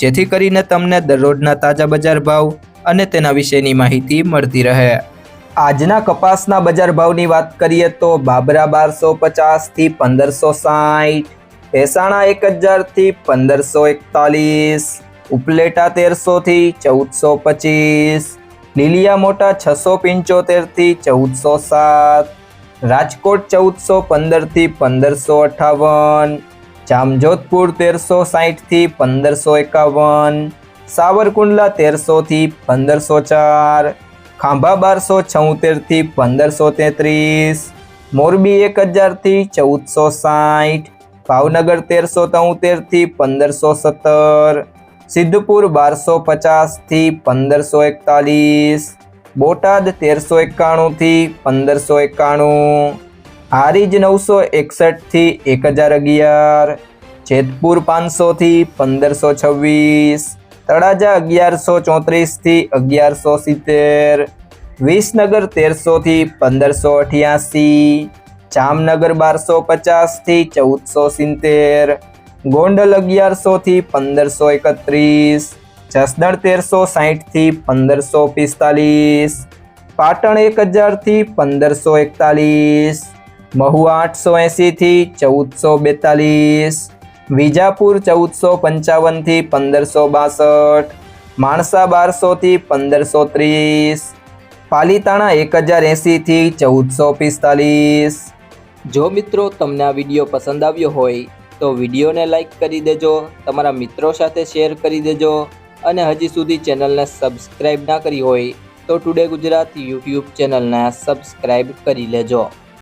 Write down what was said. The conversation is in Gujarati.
જેથી કરીને તમને દરરોજના તાજા બજાર ભાવ અને તેના વિશેની માહિતી મળતી રહે. આજના કપાસના બજાર ભાવની વાત કરીએ તો બાબરા બારસો પચાસથી પંદરસો સાઠ, ભેસાણા એક હજારથી પંદરસો એકતાલીસ, ઉપલેટા તેરસોથી ચૌદસો પચીસ, લીલિયા મોટા છસો પંચોતેરથી ચૌદસો સાત, રાજકોટ ચૌદસો પંદરથી પંદરસો અઠાવન જામજોધપુર તેરસો સાહીઠથી પંદરસો એકાવન, સાવરકુંડલા તેરસોથી પંદરસો ચાર, ખાંભા બારસો છોતેરથી પંદરસો તેત્રીસ, મોરબી એક હજારથી ચૌદસો સાઠ ભાવનગર તેરસો તોતેરથી પંદરસો સત્તર, સિદ્ધપુર બારસો પચાસથી પંદરસો એકતાલીસ, બોટાદ તેરસો એકાણુંથી પંદરસો એકાણું હારીજ નવસો એકસઠથી એક હજાર અગિયાર, જેતપુર પાંચસોથી પંદરસો છવ્વીસ, તળાજા અગિયારસો ચોત્રીસથી અગિયારસો સિત્તેર, વિસનગર તેરસોથી પંદરસો અઠ્યાસી, જામનગર બારસો પચાસથી ચૌદસો સિત્તેર, ગોંડલ અગિયારસોથી પંદરસો એકત્રીસ, જસદણ તેરસો સાહીઠથી પંદરસો પિસ્તાલીસ, પાટણ એક હજારથી પંદરસો એકતાલીસ મહુવા આઠસો એંસીથી ચૌદસો બેતાલીસ, વિજાપુર ચૌદસો પંચાવનથી પંદરસો બાસઠ, માણસા બારસોથી પંદરસો ત્રીસ, પાલીતાણા એક હજાર એંસીથી ચૌદસો પિસ્તાલીસ. જો મિત્રો તમને આ વીડિયો પસંદ આવ્યો હોય, તો વિડીયોને લાઈક કરી દેજો, તમારા મિત્રો સાથે શેર કરી દેજો, અને હજી સુધી ચેનલને સબસ્ક્રાઈબ ના કરી હોય, તો ટુડે ગુજરાત યુટ્યુબ ચેનલને સબસ્ક્રાઈબ કરી લેજો.